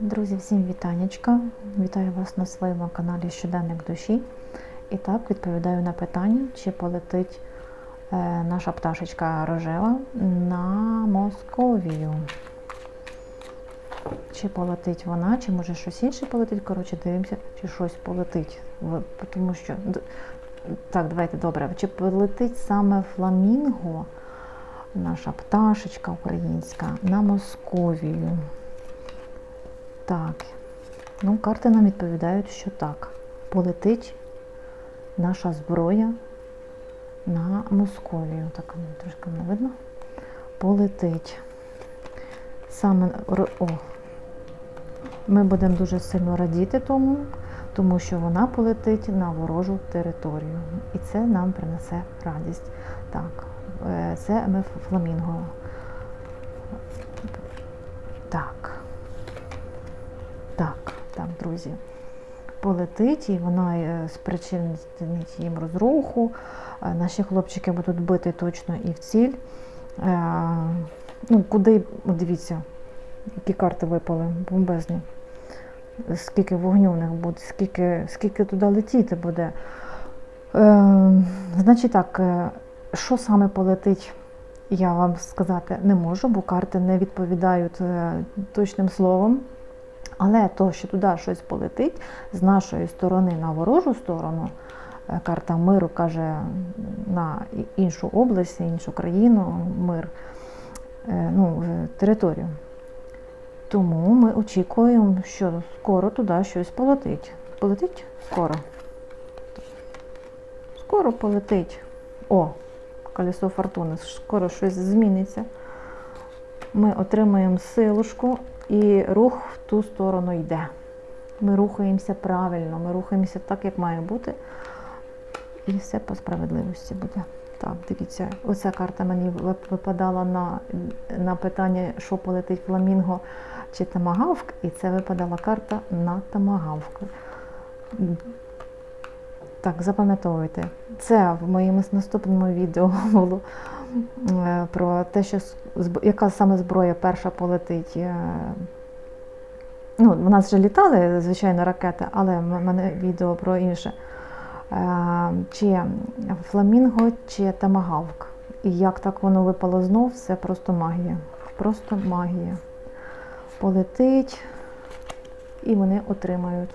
Друзі, всім вітанечка. Вітаю вас на своєму каналі Щоденник душі. І так відповідаю на питання, чи полетить е, наша пташечка рожева на Московію. Чи полетить вона, чи може щось інше полетить. Коротше, дивимося, чи щось полетить. Тому що так, давайте добре. Чи полетить саме фламінго, наша пташечка українська, на Московію? Так. Ну, карти нам відповідають, що так. Полетить наша зброя на Московію. Так, ну, трошки не видно. Полетить. Саме о, ми будемо дуже сильно радіти тому, тому що вона полетить на ворожу територію. І це нам принесе радість. Так, е, це ми фламінго. Так. Так, так, друзі. Полетить і вона е, спричинить їм розруху. Е, Наші хлопчики будуть бити точно і в ціль. Е, Ну, куди, дивіться, які карти випали, бомбезні. Скільки вогню в них буде, скільки, скільки туди летіти буде. Е, значить так, що саме полетить, я вам сказати не можу, бо карти не відповідають точним словом. Але то, що туди щось полетить з нашої сторони на ворожу сторону, е, карта миру каже на іншу область, іншу країну, мир, е, ну, територію. Тому ми очікуємо, що скоро туди щось полетить. Полетить скоро. Скоро полетить. О, колесо фортуни, скоро щось зміниться. Ми отримаємо силушку і рух в ту сторону йде. Ми рухаємося правильно, ми рухаємося так, як має бути. І все по справедливості буде. Так, дивіться, оця карта мені випадала на, на питання, що полетить фламінго чи тамагавк, і це випадала карта на тамагавк. Так, запам'ятовуйте. Це в моєму наступному відео було про те, що яка саме зброя перша полетить. е, Ну, в нас вже літали, звичайно, ракети, але в мене відео про інше. Е, Чи фламінго, чи тамагавк. І як так воно випало знов, це просто магія. Просто магія. Полетить, і вони отримають.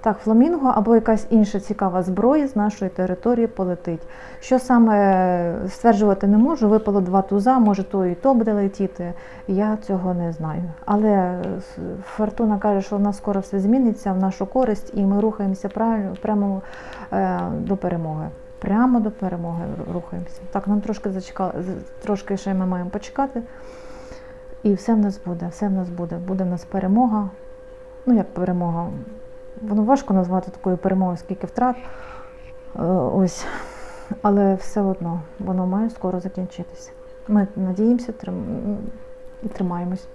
Так, фламінго або якась інша цікава зброя з нашої території полетить. Що саме стверджувати не можу, випало два туза, може то і то буде летіти. Я цього не знаю. Але е, фортуна каже, що в нас скоро все зміниться в нашу користь, і ми рухаємося правильно прямо е, до перемоги. Прямо до перемоги рухаємося. Так, нам трошки зачекали, трошки ще ми маємо почекати. І все в нас буде, все в нас буде. Буде в нас перемога. Ну, як перемога. Воно важко назвати такою перемогою, скільки втрат. Е, Ось. Але все одно воно має скоро закінчитися. Ми надіємося трим- і тримаємось.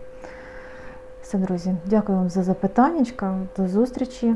Все, друзі, дякую вам за запитання. До зустрічі.